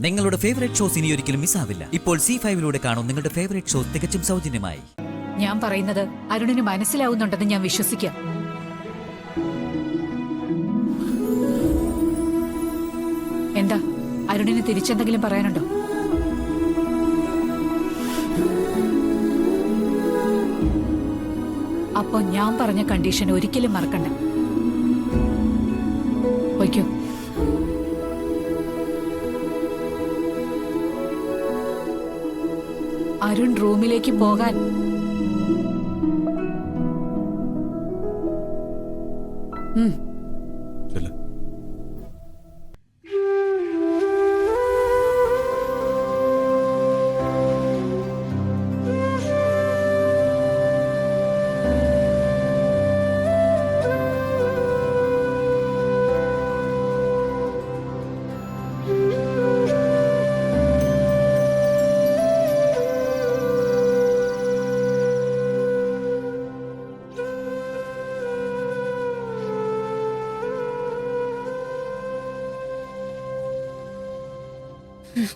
നിങ്ങളുടെ favourite shows ഇനി ഒരിക്കലും മിസ്സാവില്ല ഇപ്പോൾ സി ഫൈവിലൂടെ കാണും നിങ്ങളുടെ ഫേവറേറ്റ് ഷോസ് തികച്ചും സൗജന്യമായി. ഞാൻ പറയുന്നത് അരുണിന് മനസ്സിലാവുന്നുണ്ടെന്ന് ഞാൻ വിശ്വസിക്കാം. എന്താ? അരുണിന് തിരിച്ചെന്തെങ്കിലും പറയാനുണ്ടോ? അപ്പോ ഞാൻ പറഞ്ഞ കണ്ടീഷൻ ഒരിക്കലും മറക്കണ്ട. വയ്ക്കൂ അരുൺ റൂമിലേക്ക് പോകാൻ. ഉം. എന്താ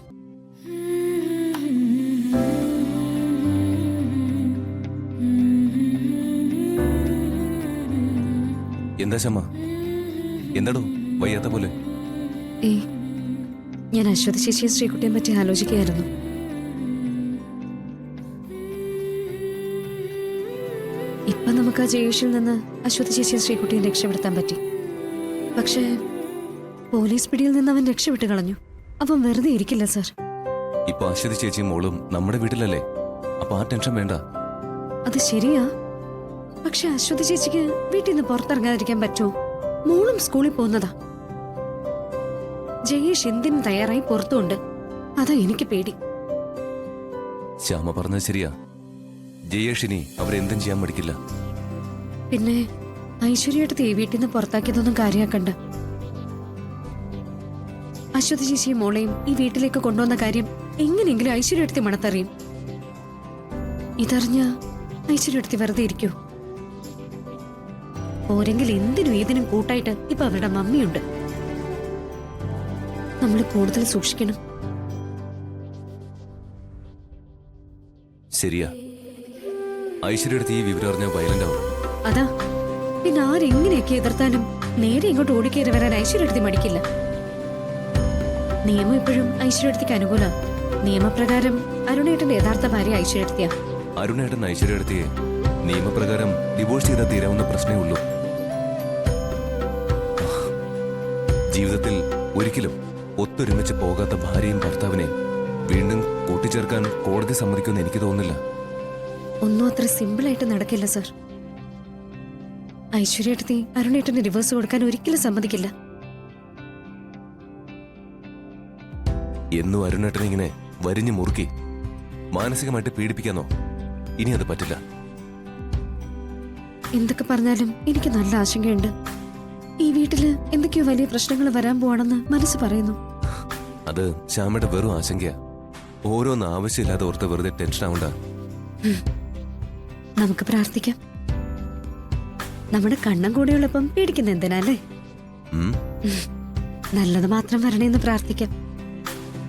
ശമ്മ? എന്താടോ? വയ്യാത്ത പോലെ. ഏ ഞാൻ അശ്വതി ചേച്ചിയും ശ്രീകുട്ടിയെ പറ്റി ആലോചിക്കുകയായിരുന്നു. ഇപ്പൊ നമുക്ക് ആ ജയേഷിൽ നിന്ന് അശ്വതി ചേച്ചിയും ശ്രീകുട്ടിയെ രക്ഷപ്പെടുത്താൻ പറ്റി. പക്ഷേ പോലീസ് പിടിയിൽ നിന്ന് അവൻ രക്ഷപ്പെട്ടു കളഞ്ഞു. അവൻ വെറുതെ ഇരിക്കില്ല സർ. ഇപ്പൊ അശ്വതി ചേച്ചിയും മോളും നമ്മുടെ വീട്ടിലല്ലേ? അപ്പൊ ആ ടെൻഷൻ വേണ്ട. അത് ശരിയാ. പക്ഷെ അശ്വതി ചേച്ചിക്ക് വീട്ടിൽ നിന്ന് പുറത്തിറങ്ങാതിരിക്കാൻ പറ്റുമോ? മോളും സ്കൂളിൽ പോകുന്നതാ. ജയേഷ് എന്തിനും തയ്യാറായി പുറത്തുണ്ട്. അതാ എനിക്ക് പേടി. ശ്യാമ പറഞ്ഞത് ശരിയാ. ജയേഷിനി അവരെന്തും ചെയ്യാൻ മടിക്കില്ല. പിന്നെ ഐശ്വര്യയുടെ ഈ വീട്ടിൽ നിന്ന് പുറത്താക്കിയതൊന്നും കാര്യമാക്കണ്ട. അശ്വതി ചേച്ചിയും മോളെയും ഈ വീട്ടിലേക്ക് കൊണ്ടുവന്ന കാര്യം എങ്ങനെയെങ്കിലും ഐശ്വര്യടുത്തി മണത്തറിയും. ഇതറിഞ്ഞ ഐശ്വര്യടുത്തി വെറുതെ ഇരിക്കൂ. പോരെങ്കിൽ എന്തിനും ഏതിനും കൂട്ടായിട്ട് ഇപ്പൊ അവരുടെ മമ്മിയുണ്ട്. നമ്മൾ കൂടുതൽ സൂക്ഷിക്കണം. ശരിയാ. ഐശ്വര്യടുത്ത് ഈ വിവരം അറിഞ്ഞാൽ വയലന്റ് ആവും. അതാ. പിന്നെ ആരെങ്ങനെയൊക്കെ എതിർത്താലും നേരെ ഇങ്ങോട്ട് ഓടിക്കേറി വരാൻ ഐശ്വര്യടുത്തി മടിക്കില്ല. നിയമം ഇപ്പോഴും ഐശ്വര്യത്തിക്ക് അനുകൂല. നിയമപ്രകാരം അരുണേട്ടന്റെ യഥാർത്ഥ ഭാര്യ ഐശ്വര്യ അരുണേട്ടൻ ഐശ്വര്യടുത്തിയെ നിയമപ്രകാരം ഡിവോഴ്സ് ചെയ്താൽ തീരാവുന്ന പ്രശ്നമേ ഉള്ളൂ. ജീവിതത്തിൽ ഒരിക്കലും ഒത്തൊരുമിച്ച് പോകാത്ത ഭാര്യയും ഭർത്താവിനെ വീണ്ടും കൂട്ടിച്ചേർക്കാൻ കോടതി സമ്മതിക്കുമെന്ന് എനിക്ക് തോന്നുന്നില്ല. ഒന്നും അത്ര സിമ്പിളായിട്ട് നടക്കില്ല സർ. ഐശ്വര്യ അരുണേട്ടന് റിവേഴ്സ് കൊടുക്കാൻ ഒരിക്കലും സമ്മതിക്കില്ല. എന്നും അരുണേട്ടൻ ഇങ്ങനെ വരിഞ്ഞു മുറുക്കി. മാനസികമായിട്ട് പീഡിപ്പിക്കാന്നോ? ഇനി അത് പറ്റില്ല. എന്തൊക്കെ പറഞ്ഞാലും എനിക്ക് നല്ല ആശങ്കയുണ്ട്. ഈ വീട്ടിൽ എന്തൊക്കെയോ വലിയ പ്രശ്നങ്ങൾ വരാൻ പോവാണെന്ന് മനസ്സ് പറയുന്നു. അത് ശ്യാമയുടെ വെറും ആശങ്കയാ. ഓരോന്ന് ആവശ്യമില്ലാതെ ഓർത്ത് വെറുതെ ടെൻഷൻ ആവണ്ട. നമുക്ക് പ്രാർത്ഥിക്കാം. നമ്മുടെ കണ്ണം കൂടെയുള്ളപ്പം പേടിക്കുന്ന എന്തിനാല്ലേ നല്ലത് മാത്രം വരണേന്ന് പ്രാർത്ഥിക്കാം.